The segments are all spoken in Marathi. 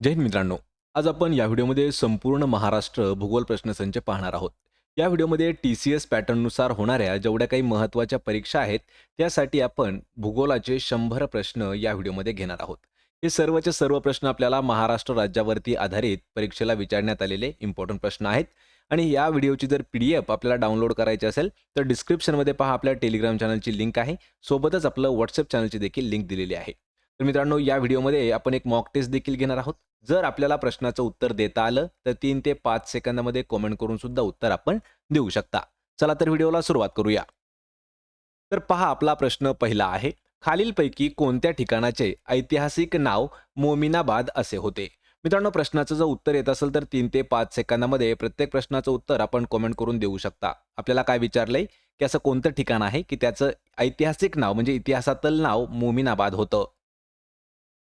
जय हिंद मित्रांनो. आज आपण या व्हिडिओमध्ये संपूर्ण महाराष्ट्र भूगोल प्रश्नसंच पाहणार आहोत. या व्हिडिओमध्ये टी सी एस पॅटर्ननुसार होणाऱ्या जेवढ्या काही महत्त्वाच्या परीक्षा आहेत त्यासाठी आपण भूगोलाचे शंभर प्रश्न या व्हिडिओमध्ये घेणार आहोत. हे सर्वचे सर्व प्रश्न आपल्याला महाराष्ट्र राज्यावरती आधारित परीक्षेला विचारण्यात आलेले इम्पॉर्टंट प्रश्न आहेत. आणि या व्हिडिओची जर पी डी एफ आपल्याला डाउनलोड करायची असेल तर डिस्क्रिप्शनमध्ये पहा आपल्या टेलिग्राम चॅनलची लिंक आहे. सोबतच आपलं व्हॉट्सअप चॅनलची देखील लिंक दिलेली आहे. तर मित्रांनो या व्हिडिओमध्ये आपण एक मॉक टेस्ट देखील घेणार आहोत. जर आपल्याला प्रश्नाचं उत्तर देता आलं तर तीन ते पाच सेकंदामध्ये कॉमेंट करून सुद्धा उत्तर आपण देऊ शकता. चला तर व्हिडिओला सुरुवात करूया. तर पहा आपला प्रश्न पहिला आहे. खालीलपैकी कोणत्या ठिकाणाचे ऐतिहासिक नाव मोमिनाबाद असे होते? मित्रांनो प्रश्नाचं जर उत्तर येत असेल तर तीन ते पाच सेकंदामध्ये प्रत्येक प्रश्नाचं उत्तर आपण कॉमेंट करून देऊ शकता. आपल्याला काय विचारलंय? की असं कोणतं ठिकाण आहे की त्याचं ऐतिहासिक नाव म्हणजे इतिहासातलं नाव मोमिनाबाद होतं?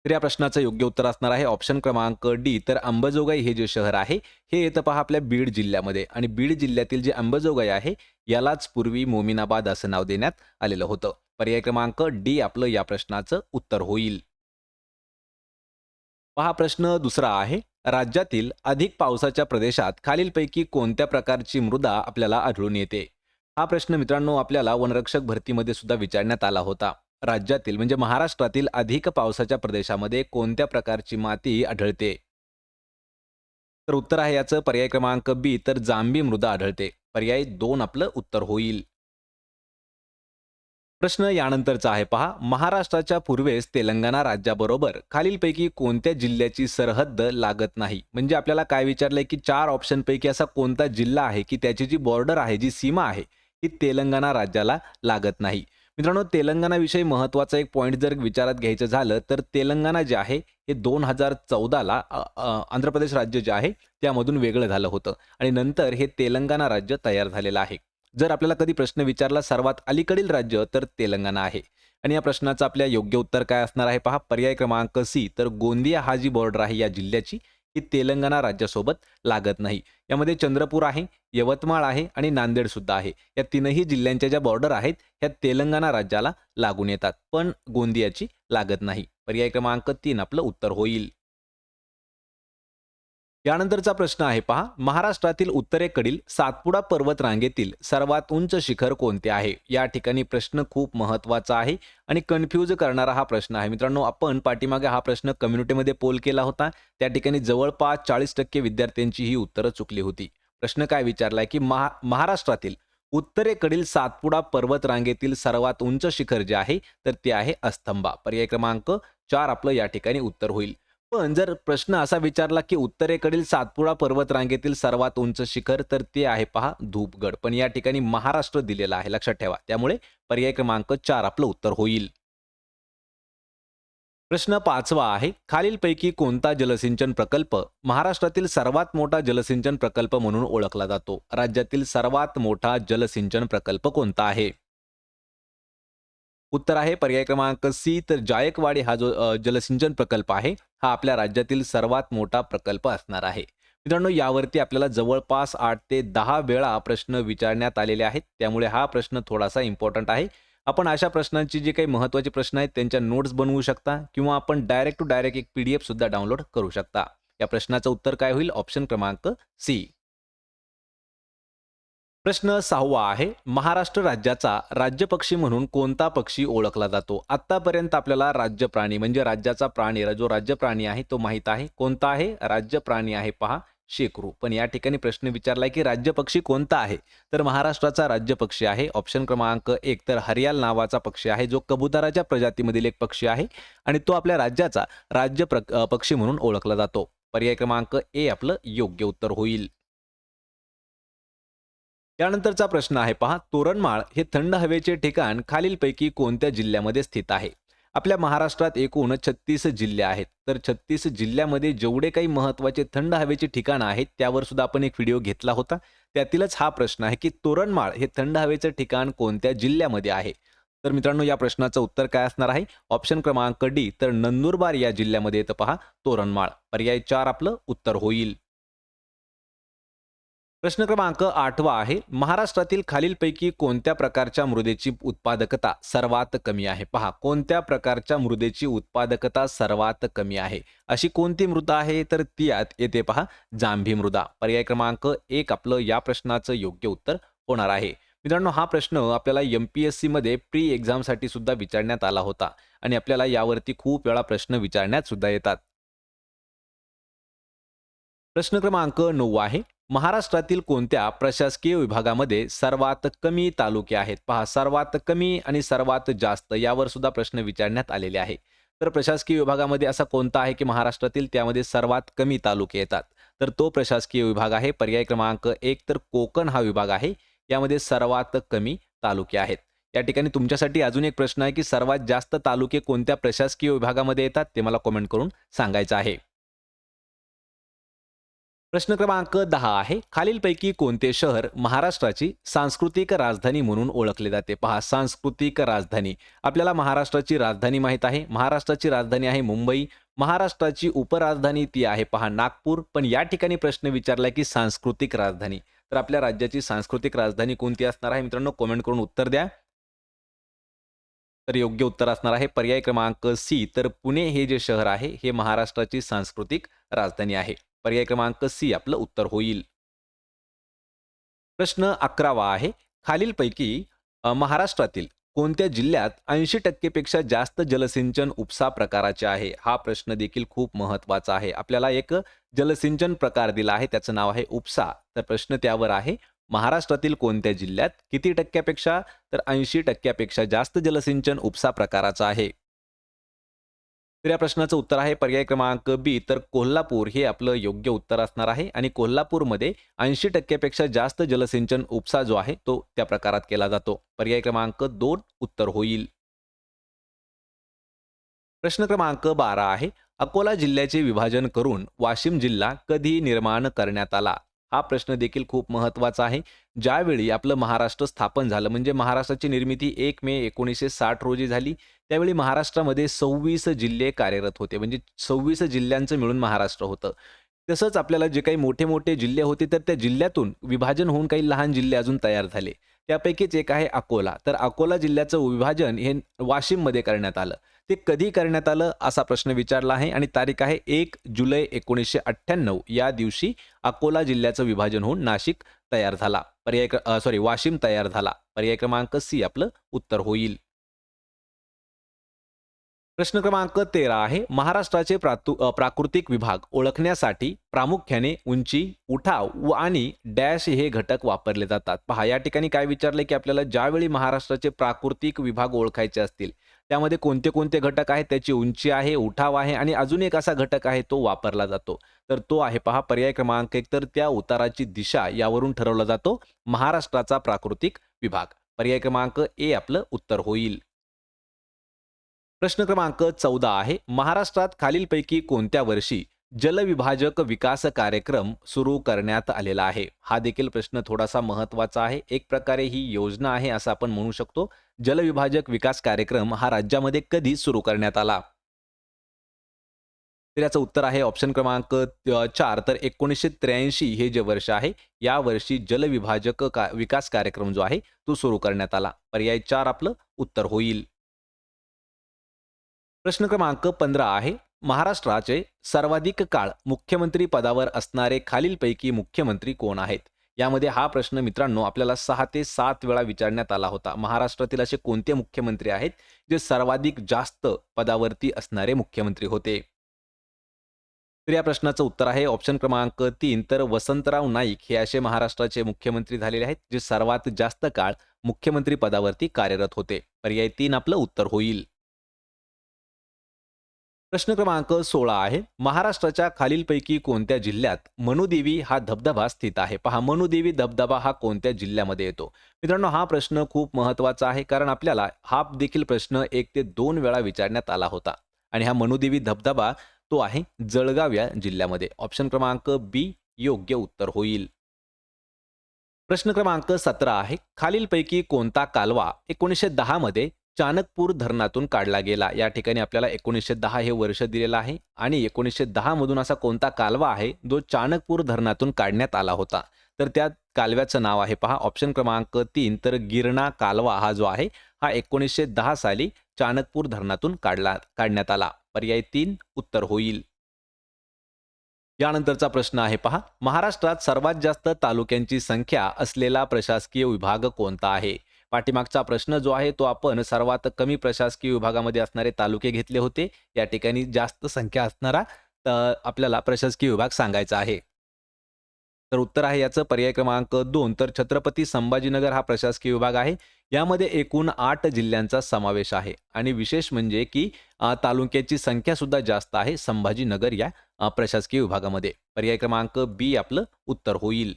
तर या प्रश्नाचं योग्य उत्तर असणार आहे. ऑप्शन क्रमांक डी तर अंबाजोगाई हे जे शहर आहे हे येतं पहा आपल्या बीड जिल्ह्यामध्ये. आणि बीड जिल्ह्यातील जे अंबाजोगाई आहे यालाच पूर्वी मोमिनाबाद असं नाव देण्यात आलेलं होतं. पर्याय क्रमांक डी आपलं या प्रश्नाचं उत्तर होईल. पहा प्रश्न दुसरा आहे. राज्यातील अधिक पावसाच्या प्रदेशात खालीलपैकी कोणत्या प्रकारची मृदा आपल्याला आढळून येते? हा प्रश्न मित्रांनो आपल्याला वनरक्षक भरतीमध्ये सुद्धा विचारण्यात आला होता. राज्यातील म्हणजे महाराष्ट्रातील अधिक पावसाच्या प्रदेशामध्ये कोणत्या प्रकारची माती आढळते? तर उत्तर आहे याचं पर्याय क्रमांक बी तर जांभी मृदा आढळते. पर्याय दोन आपलं उत्तर होईल. प्रश्न यानंतरचा आहे पहा. महाराष्ट्राच्या पूर्वेस तेलंगणा राज्याबरोबर खालीलपैकी कोणत्या जिल्ह्याची सरहद्द लागत नाही? म्हणजे आपल्याला काय विचारलंय की चार ऑप्शनपैकी असा कोणता जिल्हा आहे की त्याची जी बॉर्डर आहे जी सीमा आहे ती तेलंगणा राज्याला लागत नाही. मित्रांनो तेलंगणाविषयी महत्त्वाचा एक पॉईंट जर विचारात घ्यायचं झालं तर तेलंगणा जे आहे हे दोन हजार चौदाला आंध्र प्रदेश राज्य जे आहे त्यामधून वेगळं झालं होतं. आणि नंतर हे तेलंगणा राज्य तयार झालेलं आहे. जर आपल्याला कधी प्रश्न विचारला सर्वात अलीकडील राज्य तर तेलंगणा आहे. आणि या प्रश्नाचं आपल्या योग्य उत्तर काय असणार आहे पहा. पर्याय क्रमांक सी तर गोंदिया हा जी बॉर्डर आहे या जिल्ह्याची ही तेलंगणा राज्यासोबत लागत नाही. यामध्ये चंद्रपूर आहे यवतमाळ आहे आणि नांदेड सुद्धा आहे. या तीनही जिल्ह्यांच्या ज्या बॉर्डर आहेत ह्या तेलंगणा राज्याला लागून येतात. पण गोंदियाची लागत नाही. पर्याय क्रमांक तीन आपलं उत्तर होईल. यानंतरचा प्रश्न आहे पहा. महाराष्ट्रातील उत्तरेकडील सातपुडा पर्वत रांगेतील सर्वात उंच शिखर कोणते आहे? या ठिकाणी प्रश्न खूप महत्त्वाचा आहे आणि कन्फ्यूज करणारा हा प्रश्न आहे. मित्रांनो आपण पाठीमागे हा प्रश्न कम्युनिटीमध्ये पोल केला होता. त्या ठिकाणी जवळपास चाळीस टक्के विद्यार्थ्यांची ही उत्तरं चुकली होती. प्रश्न काय विचारलाय की महा महाराष्ट्रातील उत्तरेकडील सातपुडा पर्वत रांगेतील सर्वात उंच शिखर जे आहे तर ते आहे अस्तंबा. पर्याय क्रमांक चार आपलं या ठिकाणी उत्तर होईल. पण जर प्रश्न असा विचारला की उत्तरेकडील सातपुडा पर्वत रांगेतील सर्वात उंच शिखर तर ते आहे पहा धूपगड. पण या ठिकाणी महाराष्ट्र दिलेला आहे. लक्षात ठेवा. त्यामुळे पर्याय क्रमांक चार आपलं उत्तर होईल. प्रश्न पाचवा आहे. खालीलपैकी कोणता जलसिंचन प्रकल्प महाराष्ट्रातील सर्वात मोठा जलसिंचन प्रकल्प म्हणून ओळखला जातो? राज्यातील सर्वात मोठा जलसिंचन प्रकल्प कोणता आहे? उत्तर आहे. पर्याय क्रमांक सी तर जायकवाडी हा जो जलसिंचन प्रकल्प आहे. हा आपल्या राज्यातील सर्वात मोठा प्रकल्प असणार आहे. मित्रांनो यावरती आपल्याला जवळपास आठ ते दहा वेळा प्रश्न विचारण्यात आलेले आहेत. त्यामुळे हा प्रश्न थोडासा इम्पॉर्टंट आहे. आपण अशा प्रश्नांची जे काही महत्त्वाचे प्रश्न आहेत त्यांच्या नोट्स बनवू शकता किंवा आपण डायरेक्ट टू डायरेक्ट एक पी डी एफसुद्धा डाउनलोड करू शकता. या प्रश्नाचं उत्तर काय होईल? ऑप्शन क्रमांक सी प्रश्न सहावा आहे महाराष्ट्र राज्याचा राज्य पक्षी म्हणून कोणता पक्षी ओळखला जातो? आतापर्यंत आपल्याला राज्य प्राणी म्हणजे राज्याचा प्राणी जो राज्य प्राणी आहे तो माहीत आहे. कोणता आहे? राज्य प्राणी आहे. पहा शेकरू. पण या ठिकाणी प्रश्न विचारलाय की राज्य पक्षी कोणता आहे? तर महाराष्ट्राचा राज्य पक्षी आहे. ऑप्शन क्रमांक एक तर हरियाल नावाचा पक्षी आहे जो कबुतराच्या प्रजातीमधील एक पक्षी आहे आणि तो आपल्या राज्याचा राज्य पक्षी म्हणून ओळखला जातो. पर्याय क्रमांक ए आपलं योग्य उत्तर होईल. त्यानंतरचा प्रश्न आहे पहा तोरणमाळ हे थंड हवेचे ठिकाण खालीलपैकी कोणत्या जिल्ह्यामध्ये स्थित आहे? आपल्या महाराष्ट्रात एकूण छत्तीस जिल्हे आहेत. तर छत्तीस जिल्ह्यामध्ये जेवढे काही महत्त्वाचे थंड हवेचे ठिकाणं आहेत त्यावर सुद्धा आपण एक व्हिडिओ घेतला होता. त्यातीलच हा प्रश्न आहे की तोरणमाळ हे थंड हवेचं ठिकाण कोणत्या जिल्ह्यामध्ये आहे? तर मित्रांनो या प्रश्नाचं उत्तर काय असणार आहे? ऑप्शन क्रमांक डी तर नंदुरबार या जिल्ह्यामध्ये येतं पहा तोरणमाळ. पर्याय चार आपलं उत्तर होईल. प्रश्न क्रमांक आठवा आहे महाराष्ट्रातील खालीलपैकी कोणत्या प्रकारच्या मृदेची उत्पादकता सर्वात कमी आहे? पहा कोणत्या प्रकारच्या मृदेची उत्पादकता सर्वात कमी आहे? अशी कोणती मृदा आहे? तर ती येते पहा जांभी मृदा. पर्याय क्रमांक एक आपलं या प्रश्नाचं योग्य उत्तर होणार आहे. मित्रांनो हा प्रश्न आपल्याला एम पी एस सीमध्ये प्री एक्झामसाठी सुद्धा विचारण्यात आला होता आणि आपल्याला यावरती खूप वेळा प्रश्न विचारण्यात सुद्धा येतात. प्रश्न क्रमांक नऊ आहे महाराष्ट्रातील कोणत्या प्रशासकीय विभागामध्ये सर्वात कमी तालुके आहेत? पहा सर्वात कमी आणि सर्वात जास्त यावर सुद्धा प्रश्न विचारण्यात आलेले आहे. तर प्रशासकीय विभागामध्ये असा कोणता आहे की महाराष्ट्रातील त्यामध्ये सर्वात कमी तालुके येतात? तर तो प्रशासकीय विभाग आहे. पर्याय क्रमांक एक तर कोकण हा विभाग आहे. यामध्ये सर्वात कमी तालुके आहेत. या ठिकाणी तुमच्यासाठी अजून एक प्रश्न आहे की सर्वात जास्त तालुके कोणत्या प्रशासकीय विभागामध्ये येतात? ते मला कमेंट करून सांगायचं आहे. प्रश्न क्रमांक दहा आहे. खालीलपैकी कोणते शहर महाराष्ट्राची सांस्कृतिक राजधानी म्हणून ओळखले जाते? पहा सांस्कृतिक राजधानी. आपल्याला महाराष्ट्राची राजधानी माहीत आहे. महाराष्ट्राची राजधानी आहे मुंबई. महाराष्ट्राची उपराजधानी ती आहे पहा नागपूर. पण या ठिकाणी प्रश्न विचारलाय की सांस्कृतिक राजधानी. तर आपल्या राज्याची सांस्कृतिक राजधानी कोणती असणार आहे? मित्रांनो कमेंट करून उत्तर द्या. तर योग्य उत्तर असणार आहे पर्याय क्रमांक सी. तर पुणे हे जे शहर आहे हे महाराष्ट्राची सांस्कृतिक राजधानी आहे. पर्याय क्रमांक सी आपलं उत्तर होईल. प्रश्न अकरावा आहे खालीलपैकी महाराष्ट्रातील कोणत्या जिल्ह्यात ऐंशी टक्केपेक्षा जास्त जलसिंचन उपसा प्रकाराचे आहे? हा प्रश्न देखील खूप महत्त्वाचा आहे. आपल्याला एक जलसिंचन प्रकार दिला आहे त्याचं नाव आहे उपसा. तर प्रश्न त्यावर आहे महाराष्ट्रातील कोणत्या जिल्ह्यात किती टक्क्यापेक्षा तर ऐंशी टक्क्यापेक्षा जास्त जलसिंचन उपसा प्रकाराचा आहे? तर या प्रश्नाचं उत्तर आहे पर्याय क्रमांक बी. तर कोल्हापूर हे आपलं योग्य उत्तर असणार आहे आणि कोल्हापूरमध्ये ऐंशी टक्क्यापेक्षा जास्त जलसिंचन उपसा जो आहे तो त्या प्रकारात केला जातो. पर्याय क्रमांक दोन उत्तर होईल. प्रश्न क्रमांक बारा आहे. अकोला जिल्ह्याचे विभाजन करून वाशिम जिल्हा कधी निर्माण करण्यात आला. हा प्रश्न देखील खूप महत्त्वाचा आहे. ज्यावेळी आपलं महाराष्ट्र स्थापन झालं म्हणजे महाराष्ट्राची निर्मिती एक मे एकोणीसशे साठ रोजी झाली त्यावेळी महाराष्ट्रामध्ये सव्वीस जिल्हे कार्यरत होते. म्हणजे सव्वीस जिल्ह्यांचं मिळून महाराष्ट्र होतं. तसंच आपल्याला जे काही मोठे मोठे जिल्हे होते तर त्या जिल्ह्यातून विभाजन होऊन काही लहान जिल्हे अजून तयार झाले. त्यापैकीच एक आहे अकोला. तर अकोला जिल्ह्याचं विभाजन हे वाशिममध्ये करण्यात आलं. ते कधी करण्यात आलं असा प्रश्न विचारला आहे. आणि तारीख आहे एक जुलै एकोणीसशे अठ्ठ्याण्णव. या दिवशी अकोला जिल्ह्याचं विभाजन होऊन नाशिक तयार झाला. पर्याय सॉरी वाशिम तयार झाला. पर्याय क्रमांक सी आपलं उत्तर होईल. प्रश्न क्रमांक तेरा आहे. महाराष्ट्राचे प्राकृतिक विभाग ओळखण्यासाठी प्रामुख्याने उंची उठाव व आणि डॅश हे घटक वापरले जातात. पहा या ठिकाणी काय विचारले की आपल्याला ज्यावेळी महाराष्ट्राचे प्राकृतिक विभाग ओळखायचे असतील त्यामध्ये कोणते कोणते घटक आहेत त्याची उंची आहे उठाव आहे आणि अजून एक असा घटक आहे तो वापरला जातो. तर तो आहे पहा पर्याय क्रमांक एक तर त्या उताराची दिशा यावरून ठरवला जातो महाराष्ट्राचा प्राकृतिक विभाग. पर्याय क्रमांक ए आपलं उत्तर होईल. प्रश्न क्रमांक चौदा आहे महाराष्ट्रात खालीलपैकी कोणत्या वर्षी जलविभाजक विकास कार्यक्रम सुरू करण्यात आलेला आहे. हा देखील प्रश्न थोडासा महत्त्वाचा आहे. एक प्रकारे ही योजना आहे असं आपण म्हणू शकतो. जलविभाजक विकास कार्यक्रम हा राज्यामध्ये कधी सुरू करण्यात आला? तर याचं उत्तर आहे ऑप्शन क्रमांक चार. तर एकोणीसशे त्र्याऐंशी हे जे वर्ष आहे या वर्षी जलविभाजक का विकास कार्यक्रम जो आहे तो सुरू करण्यात आला. पर्याय चार आपलं उत्तर होईल. प्रश्न क्रमांक पंधरा आहे. महाराष्ट्राचे सर्वाधिक काळ मुख्यमंत्री पदावर असणारे खालीलपैकी मुख्यमंत्री कोण आहेत? यामध्ये हा प्रश्न मित्रांनो आपल्याला सहा ते सात वेळा विचारण्यात आला होता. महाराष्ट्रातील असे कोणते मुख्यमंत्री आहेत जे सर्वाधिक जास्त पदावरती असणारे मुख्यमंत्री होते? तर या प्रश्नाचं उत्तर आहे ऑप्शन क्रमांक तीन. तर वसंतराव नाईक हे असे महाराष्ट्राचे मुख्यमंत्री झालेले आहेत जे सर्वात जास्त काळ मुख्यमंत्री पदावरती कार्यरत होते. पर्याय तीन आपलं उत्तर होईल. प्रश्न क्रमांक सोळा आहे. महाराष्ट्राच्या खालीलपैकी कोणत्या जिल्ह्यात मनुदेवी हा धबधबा स्थित आहे? पहा मनुदेवी धबधबा हा कोणत्या जिल्ह्यामध्ये येतो? मित्रांनो हा प्रश्न खूप महत्त्वाचा आहे कारण आपल्याला हा देखील प्रश्न एक ते दोन वेळा विचारण्यात आला होता. आणि हा मनुदेवी धबधबा तो आहे जळगाव या जिल्ह्यामध्ये. ऑप्शन क्रमांक बी योग्य उत्तर होईल. प्रश्न क्रमांक सतरा आहे. खालीलपैकी कोणता कालवा एकोणीसशे दहा मध्ये चाणकपूर धरणातून काढला गेला. या ठिकाणी आपल्याला एकोणीसशे दहा हे वर्ष दिलेलं आहे आणि एकोणीसशे दहा मधून असा कोणता कालवा आहे जो चाणकपूर धरणातून काढण्यात आला होता. तर त्या कालव्याचं नाव आहे पहा ऑप्शन क्रमांक तीन. तर गिरणा कालवा हा जो आहे हा एकोणीसशे दहा साली चाणकपूर धरणातून काढला काढण्यात आला. पर्याय तीन उत्तर होईल. यानंतरचा प्रश्न आहे पहा महाराष्ट्रात सर्वात जास्त तालुक्यांची संख्या असलेला प्रशासकीय विभाग कोणता आहे? पाठीमागचा प्रश्न जो आहे तो आपण सर्वात कमी प्रशासकीय विभागामध्ये असणारे तालुके घेतले होते. या ठिकाणी जास्त संख्या असणारा आपल्याला प्रशासकीय विभाग सांगायचा आहे. तर उत्तर आहे याचं पर्याय क्रमांक दोन. तर छत्रपती संभाजीनगर हा प्रशासकीय विभाग आहे. यामध्ये एकूण आठ जिल्ह्यांचा समावेश आहे. आणि विशेष म्हणजे की तालुक्याची संख्या सुद्धा जास्त आहे संभाजीनगर या प्रशासकीय विभागामध्ये. पर्याय क्रमांक बी आपलं उत्तर होईल.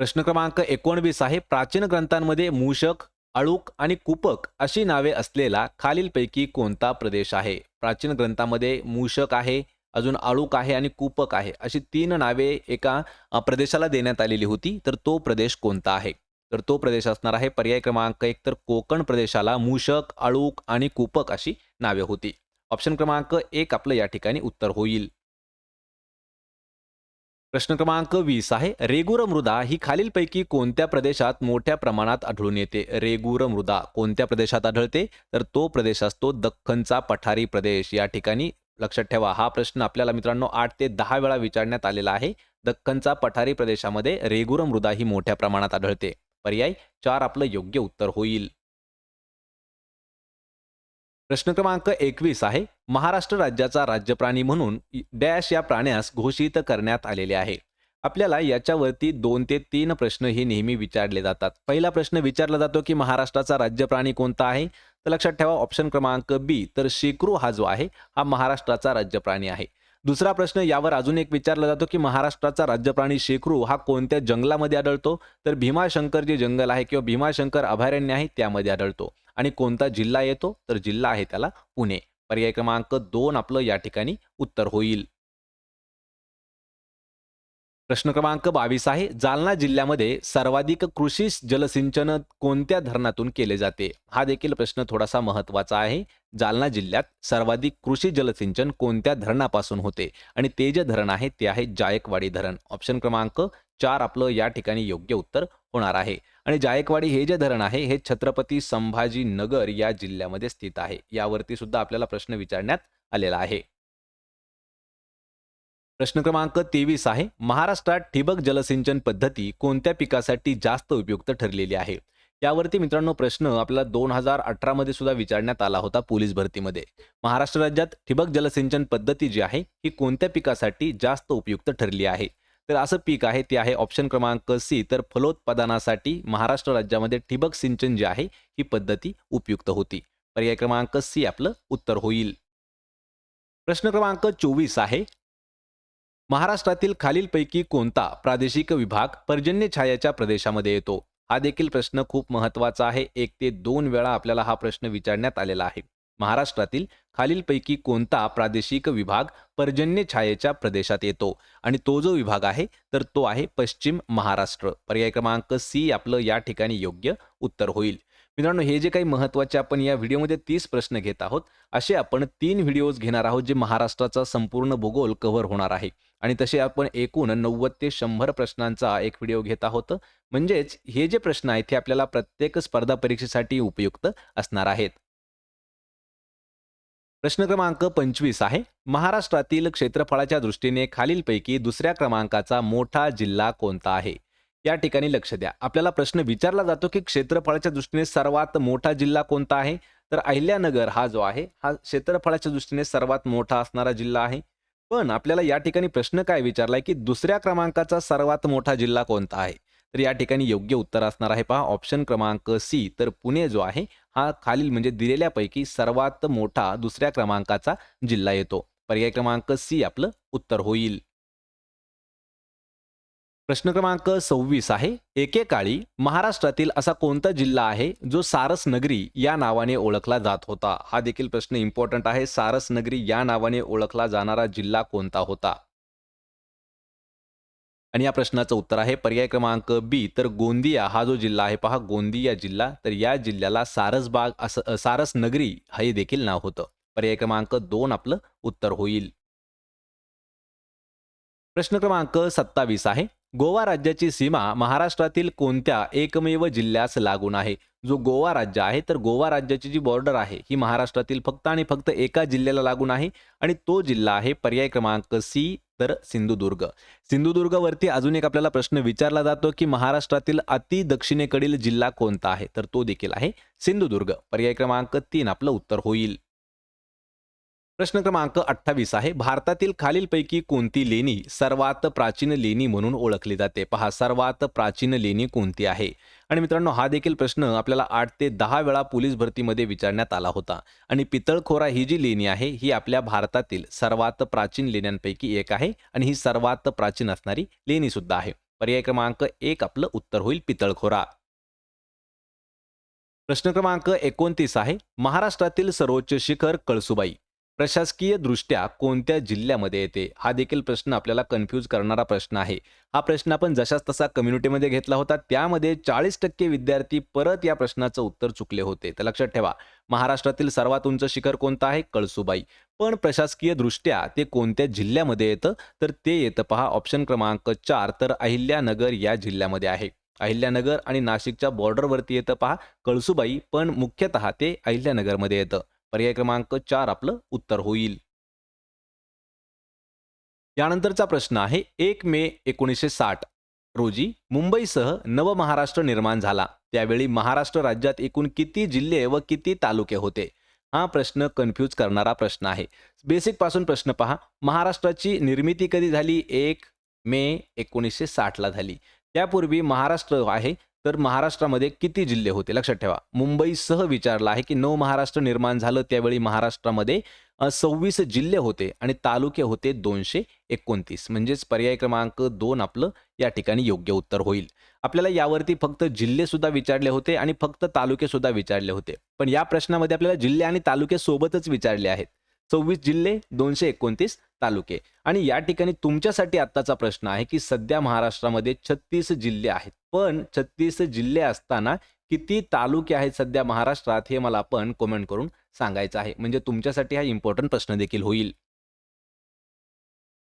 प्रश्न क्रमांक एकोणवीस आहे. प्राचीन ग्रंथांमध्ये मूषक अळूक आणि कुपक अशी नावे असलेला खालीलपैकी कोणता प्रदेश आहे? प्राचीन ग्रंथामध्ये मूषक आहे अजून अळूक आहे आणि कुपक आहे अशी तीन नावे एका प्रदेशाला देण्यात आलेली होती. तर तो प्रदेश कोणता आहे? तर तो प्रदेश असणार आहे पर्याय क्रमांक एक तर कोकण प्रदेशाला मूषक अळूक आणि कुपक अशी नावे होती. ऑप्शन क्रमांक एक आपलं या ठिकाणी उत्तर होईल. प्रश्न क्रमांक वीस आहे रेगुर मृदा ही खालीलपैकी कोणत्या प्रदेशात मोठ्या प्रमाणात आढळून येते? रेगुर मृदा कोणत्या प्रदेशात आढळते? तर तो प्रदेश असतो दख्खनचा पठारी प्रदेश. या ठिकाणी लक्षात ठेवा हा प्रश्न आपल्याला मित्रांनो आठ ते दहा वेळा विचारण्यात आलेला आहे. दख्खनचा पठारी प्रदेशामध्ये रेगुर मृदा ही मोठ्या प्रमाणात आढळते. पर्याय चार आपलं योग्य उत्तर होईल. प्रश्न क्रमांक एकवीस आहे. महाराष्ट्र राज्याचा राज्यप्राणी म्हणून डॅश या प्राण्यास घोषित करण्यात आलेले आहे. आपल्याला याच्यावरती दोन ते तीन प्रश्न हे नेहमी विचारले जातात. पहिला प्रश्न विचारला जातो की महाराष्ट्राचा राज्यप्राणी कोणता आहे? तर लक्षात ठेवा ऑप्शन क्रमांक बी तर शेकरू हा जो आहे हा महाराष्ट्राचा राज्यप्राणी आहे. दुसरा प्रश्न यावर अजून एक विचारला जातो की महाराष्ट्राचा राज्यप्राणी शेकरू हा कोणत्या जंगलामध्ये आढळतो? तर भीमाशंकर जे जंगल आहे किंवा भीमाशंकर अभयारण्य आहे त्यामध्ये आढळतो. आणि कोणता जिल्हा येतो तर जिल्हा आहे त्याला पुणे. पर्याय क्रमांक दोन आपलं या ठिकाणी उत्तर होईल. प्रश्न क्रमांक बावीस आहे. जालना जिल्ह्यामध्ये सर्वाधिक कृषी जलसिंचन कोणत्या धरणातून केले जाते? हा देखील प्रश्न थोडासा महत्त्वाचा आहे. जालना जिल्ह्यात सर्वाधिक कृषी जलसिंचन कोणत्या धरणापासून होते? आणि ते जे धरण आहे ते आहे जायकवाडी धरण. ऑप्शन क्रमांक चार आपलं या ठिकाणी योग्य उत्तर होणार आहे. आणि जायकवाडी हे जे धरण आहे हे छत्रपती संभाजी नगर या जिल्ह्यामध्ये स्थित आहे. यावरती सुद्धा आपल्याला प्रश्न विचारण्यात आलेला आहे. प्रश्न क्रमांक तेवीस आहे. महाराष्ट्रात ठिबक जलसिंचन पद्धती कोणत्या पिकासाठी जास्त उपयुक्त ठरलेली आहे? यावरती मित्रांनो प्रश्न आपल्याला दोन हजार अठरा मध्ये सुद्धा विचारण्यात आला होता पोलीस भरतीमध्ये. महाराष्ट्र राज्यात ठिबक जलसिंचन पद्धती जी आहे ही कोणत्या पिकासाठी जास्त उपयुक्त ठरली आहे? तर असं पीक आहे ते आहे ऑप्शन क्रमांक सी तर फलोत्पादनासाठी महाराष्ट्र राज्यामध्ये ठिबक सिंचन जे आहे ही पद्धती उपयुक्त होती. पर्याय क्रमांक सी आपलं उत्तर होईल. प्रश्न क्रमांक चोवीस आहे. महाराष्ट्रातील खालीलपैकी कोणता प्रादेशिक विभाग पर्जन्य छायाच्या प्रदेशामध्ये येतो? हा देखील प्रश्न खूप महत्त्वाचा आहे. एक ते दोन वेळा आपल्याला हा प्रश्न विचारण्यात आलेला आहे. महाराष्ट्रातील खालीलपैकी कोणता प्रादेशिक विभाग पर्जन्य छायेच्या प्रदेशात येतो? आणि तो जो विभाग आहे तर तो आहे पश्चिम महाराष्ट्र. पर्याय क्रमांक सी आपलं या ठिकाणी योग्य उत्तर होईल. मित्रांनो हे जे काही महत्त्वाचे आपण या व्हिडिओमध्ये तीस प्रश्न घेत आहोत असे आपण तीन व्हिडिओज घेणार आहोत जे महाराष्ट्राचा संपूर्ण भूगोल कव्हर होणार आहे. आणि तसे आपण एकूण नव्वद ते शंभर प्रश्नांचा एक व्हिडिओ घेत आहोत. म्हणजेच हे जे प्रश्न आहेत ते आपल्याला प्रत्येक स्पर्धा परीक्षेसाठी उपयुक्त असणार आहेत. प्रश्न क्रमांक पंचवीस आहे. महाराष्ट्रातील क्षेत्रफळाच्या दृष्टीने खालीलपैकी दुसऱ्या क्रमांकाचा मोठा जिल्हा कोणता आहे? या ठिकाणी लक्ष द्या. आपल्याला प्रश्न विचारला जातो की क्षेत्रफळाच्या दृष्टीने सर्वात मोठा जिल्हा कोणता आहे? तर अहिल्यानगर हा जो आहे हा क्षेत्रफळाच्या दृष्टीने सर्वात मोठा असणारा जिल्हा आहे. पण आपल्याला या ठिकाणी प्रश्न काय विचारलाय की दुसऱ्या क्रमांकाचा सर्वात मोठा जिल्हा कोणता आहे? तर या ठिकाणी योग्य उत्तर असणार आहे पहा. ऑप्शन क्रमांक सी तर पुणे जो आहे हा खालील म्हणजे दिलेल्यापैकी सर्वात मोठा दुसऱ्या क्रमांकाचा जिल्हा येतो. पर्याय क्रमांक सी आपलं उत्तर होईल. प्रश्न क्रमांक सव्वीस आहे. एकेकाळी महाराष्ट्रातील असा कोणता जिल्हा आहे जो सारस नगरी या नावाने ओळखला जात होता? हा देखील प्रश्न इम्पॉर्टंट आहे. सारस नगरी या नावाने ओळखला जाणारा जिल्हा कोणता होता? आणि या प्रश्नाचं उत्तर आहे पर्याय क्रमांक बी. तर गोंदिया हा जो जिल्हा आहे पहा गोंदिया जिल्हा. तर या जिल्ह्याला सारसबाग असं सारस नगरी हे देखील नाव होतं. पर्याय क्रमांक दोन आपलं उत्तर होईल. प्रश्न क्रमांक सत्तावीस आहे. गोवा राज्याची सीमा महाराष्ट्रातील कोणत्या एकमेव जिल्ह्यास लागून आहे? जो गोवा राज्य आहे तर गोवा राज्याची जी बॉर्डर आहे ही महाराष्ट्रातील फक्त आणि फक्त एका जिल्ह्याला लागून आहे. आणि तो जिल्हा आहे पर्याय क्रमांक सी तर सिंधुदुर्ग. सिंधुदुर्गवरती अजून एक आपल्याला प्रश्न विचारला जातो की महाराष्ट्रातील अति दक्षिणेकडील जिल्हा कोणता आहे? तर तो देखील आहे सिंधुदुर्ग. पर्याय क्रमांक तीन आपलं उत्तर होईल. प्रश्न क्रमांक अठ्ठावीस आहे. भारतातील खालीलपैकी कोणती लेणी सर्वात प्राचीन लेणी म्हणून ओळखली जाते? पहा सर्वात प्राचीन लेणी कोणती आहे? आणि मित्रांनो हा देखील प्रश्न आपल्याला आठ ते दहा वेळा पोलीस भरतीमध्ये विचारण्यात आला होता. आणि पितळखोरा ही जी लेणी आहे ही आपल्या भारतातील सर्वात प्राचीन लेण्यांपैकी एक आहे आणि ही सर्वात प्राचीन असणारी लेणी सुद्धा आहे. पर्याय क्रमांक एक आपलं उत्तर होईल पितळखोरा. प्रश्न क्रमांक एकोणतीस आहे. महाराष्ट्रातील सर्वोच्च शिखर कळसुबाई. प्रशासकीय दृष्ट्या कोणत्या जिल्ह्यामध्ये येते? हा देखील प्रश्न आपल्याला कन्फ्यूज करणारा प्रश्न आहे. हा प्रश्न आपण जशाच तसा कम्युनिटीमध्ये घेतला होता त्यामध्ये चाळीस टक्के विद्यार्थी परत या प्रश्नाचं उत्तर चुकले होते. तर लक्षात ठेवा महाराष्ट्रातील सर्वात उंच शिखर कोणतं आहे? कळसुबाई. पण प्रशासकीय दृष्ट्या ते कोणत्या जिल्ह्यामध्ये येतं? तर ते येतं पहा ऑप्शन क्रमांक चार तर अहिल्यानगर या जिल्ह्यामध्ये आहे. अहिल्यानगर आणि नाशिकच्या बॉर्डरवरती येतं पहा कळसुबाई. पण मुख्यतः ते अहिल्यानगरमध्ये येतं. पर्याय क्रमांक चार आपलं उत्तर होईल. यानंतरचा प्रश्न आहे एक मे एकोणीसशे साठ रोजी मुंबईसह नवमहाराष्ट्र निर्माण झाला. त्यावेळी महाराष्ट्र राज्यात एकूण किती जिल्हे व किती तालुके होते? हा प्रश्न कन्फ्यूज करणारा प्रश्न आहे. बेसिकपासून प्रश्न पहा. महाराष्ट्राची निर्मिती कधी झाली? एक मे एकोणीसशे साठला झाली. त्यापूर्वी महाराष्ट्र आहे तर महाराष्ट्रामध्ये किती जिल्हे होते? लक्षात ठेवा. मुंबईसह विचारला आहे की नव महाराष्ट्र निर्माण झालं त्यावेळी महाराष्ट्रामध्ये सव्वीस जिल्हे होते आणि तालुके होते दोनशे एकोणतीस. म्हणजेच पर्याय क्रमांक दोन आपलं या ठिकाणी योग्य उत्तर होईल. आपल्याला यावरती फक्त जिल्हे सुद्धा विचारले होते आणि फक्त तालुके सुद्धा विचारले होते. पण या प्रश्नामध्ये आपल्याला जिल्हे आणि तालुके सोबतच विचारले आहेत. सव्वीस जिल्हे दोनशे एकोणतीस तालुके. आणि या ठिकाणी तुमच्यासाठी आत्ताचा प्रश्न आहे की सध्या महाराष्ट्रामध्ये छत्तीस जिल्हे आहेत. पण छत्तीस जिल्हे असताना किती तालुके आहेत सध्या महाराष्ट्रात हे मला आपण कमेंट करून सांगायचं आहे. म्हणजे तुमच्यासाठी हा इम्पॉर्टंट प्रश्न देखील होईल.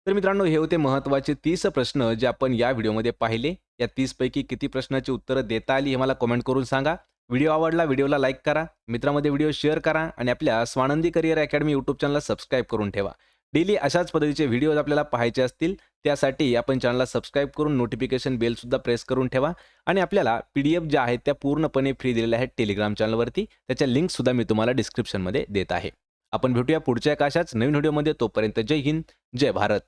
तर मित्रांनो हे होते महत्त्वाचे तीस प्रश्न जे आपण या व्हिडिओमध्ये पाहिले. या तीस पैकी किती प्रश्नाची उत्तरं देता आली हे मला कमेंट करून सांगा. व्हिडिओ आवडला व्हिडिओला लाईक करा मित्रामध्ये व्हिडिओ शेअर करा आणि आपल्या स्वानंदी करिअर अकॅडमी यूट्यूब चॅनलला सबस्क्राईब करून ठेवा. डेली अशाच पद्धतीचे व्हिडिओज आपल्याला पाहायचे असतील त्यासाठी आपण चॅनलला सबस्क्राईब करून नोटिफिकेशन बेलसुद्धा प्रेस करून ठेवा आणि आपल्याला पी डी एफ ज्या आहेत त्या पूर्णपणे फ्री दिलेल्या आहेत टेलिग्राम चॅनलवरती त्याच्या लिंकसुद्धा मी तुम्हाला डिस्क्रिप्शनमध्ये देत आहे. आपण भेटूया पुढच्या एका अशाच नवीन व्हिडिओमध्ये तोपर्यंत जय हिंद जय भारत.